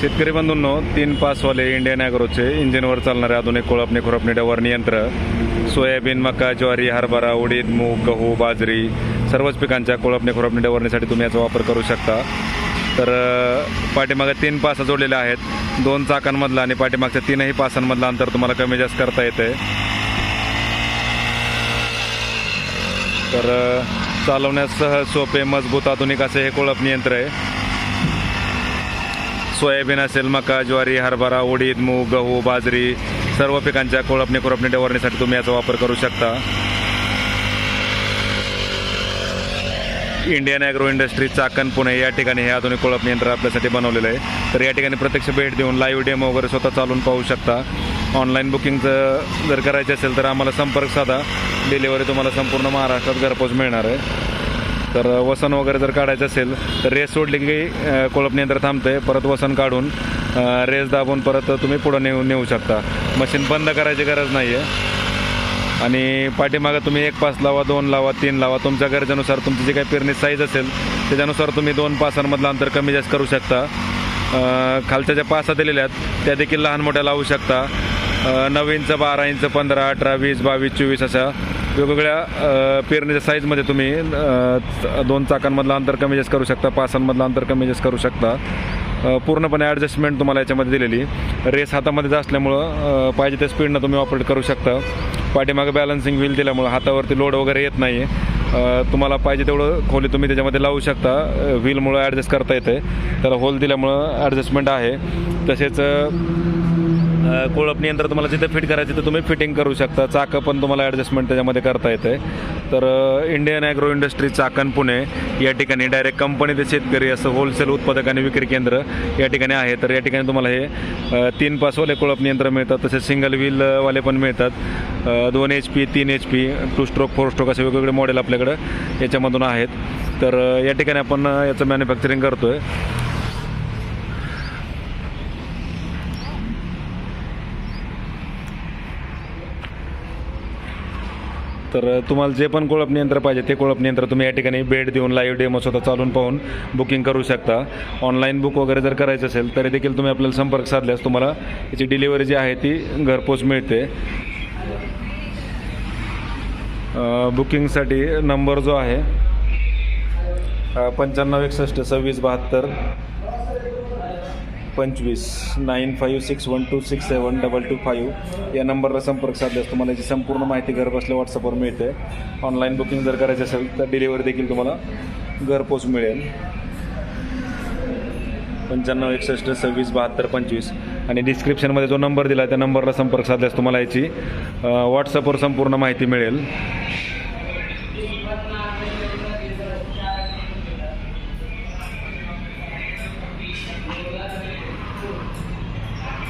शेतकरी बंधूंनो तीन पासवाले इंडियन ॲग्रोचे इंजिनवर चालणारे आधुनिक कोळपणे खुरपणी डवरणी यंत्र सोयाबीन मका ज्वारी हरभरा उडीद मूग गहू बाजरी सर्वच पिकांच्या कोळपणी खुरपणी डवरणीसाठी तुम्ही याचा वापर करू शकता. तर पाठीमागे तीन पासा जोडलेल्या आहेत. दोन चाकांमधला आणि पाठीमागच्या तीनही पासांमधलं अंतर तुम्हाला कमी जास्त करता येते. तर चालवण्यास सहज सोपे मजबूत आधुनिक असे हे कोळपणी यंत्र आहे. सोयाबीन असेल मका ज्वारी हरभरा उडीद मूग गहू बाजरी सर्व पिकांच्या कोळपणी कोळपणे डवरणीसाठी तुम्ही याचा वापर करू शकता. Indian agro industry Chakan Pune या ठिकाणी हे आधुनिक कोळपणी यंत्र आपल्यासाठी बनवलेलं आहे. तर या ठिकाणी प्रत्यक्ष भेट देऊन लाईव्ह डेमो वगैरे स्वतः चालून पाहू शकता. ऑनलाईन बुकिंगचं जर करायचं असेल तर आम्हाला संपर्क साधा. डिलिव्हरी तुम्हाला संपूर्ण महाराष्ट्रात घरपोच मिळणार आहे. तर वसन वगैरे जर काढायचं असेल तर रेस सोडली की नियंत्रण कोळपणी थांबते परत वसन काढून रेस दाबून परत तुम्ही पुढं नेऊ नेऊ शकता. मशीन बंद करायची गरज नाही आहे आणि पाठीमागं तुम्ही एक पास लावा दोन लावा तीन लावा. तुमच्या गरजेनुसार तुमची जी काही पेरणी साईज असेल त्याच्यानुसार तुम्ही दोन पासांमधलं अंतर कमी जास्त करू शकता. खालच्या ज्या पासा दिलेल्या आहेत त्या देखील लहान मोठ्या लावू शकता. अ, नऊ इंच बारा इंच पंधरा अठरा वीस बावीस चोवीस अशा वेगवेगळ्या पेरणीच्या साईजमध्ये तुम्ही दोन चाकांमधलं अंतर कमी जास्त करू शकता पासांमधलं अंतर कमी जास्त करू शकता. पूर्णपणे ॲडजस्टमेंट तुम्हाला याच्यामध्ये दिलेली. रेस हातामध्ये असल्यामुळं पाहिजे त्या स्पीडनं तुम्ही ऑपरेट करू शकता. पाठीमागं बॅलन्सिंग व्हील दिल्यामुळं हातावरती लोड वगैरे येत नाही. तुम्हाला पाहिजे तेवढं खोली तुम्ही त्याच्यामध्ये लावू शकता. व्हीलमुळं ॲडजस्ट करता येते त्याला होल दिल्यामुळं ॲडजस्टमेंट आहे. तसेच कोळपणी यंत्र तुम्हाला जिथे फिट करायचं तर तुम्ही फिटिंग करू शकता. चाकं पण तुम्हाला ॲडजस्टमेंट त्याच्यामध्ये करता येते तर Indian agro industry Chakan Pune या ठिकाणी डायरेक्ट कंपनी ते शेतकरी असं होलसेल उत्पादक आणि विक्री केंद्र या ठिकाणी आहे. तर या ठिकाणी तुम्हाला हे तीन पासवाले कोळपणी यंत्र मिळतात. तसेच सिंगल व्हीलवाले पण मिळतात. दोन एच पी तीन H P two stroke four stroke असे वेगवेगळे मॉडेल आपल्याकडं याच्यामधून आहेत. तर या ठिकाणी आपण याचं मॅन्युफॅक्चरिंग करतो आहे तर तुम्हाला जे पण कोळपणी यंत्र पाहिजे ते कोळपणी यंत्र तुम्ही या ठिकाणी भेट देऊन लाईव्ह डेमो स्वतः चालून पाहून बुकिंग करू शकता. ऑनलाईन बुक वगैरे जर करायचं असेल तरी देखील तुम्ही आपल्याला संपर्क साधल्यास तुम्हाला याची डिलिव्हरी जी आहे ती घरपोच मिळते. बुकिंगसाठी नंबर जो आहे पंच्याण्णव एकसष्ट सव्वीस बहात्तर पंचवीस nine five six one two six seven double two five या नंबरला संपर्क साधल्यास तुम्हाला याची संपूर्ण माहिती घरबसल्या व्हॉट्सअपवर मिळते. ऑनलाईन बुकिंग जर करायची असेल तर डिलिव्हरी देखील तुम्हाला घरपोच मिळेल. पंच्याण्णव एकसष्ट सव्वीस बहात्तर पंचवीस. आणि डिस्क्रिप्शनमध्ये जो नंबर दिला आहे त्या नंबरला संपर्क साधल्यास तुम्हाला याची व्हॉट्सअपवर संपूर्ण माहिती मिळेल.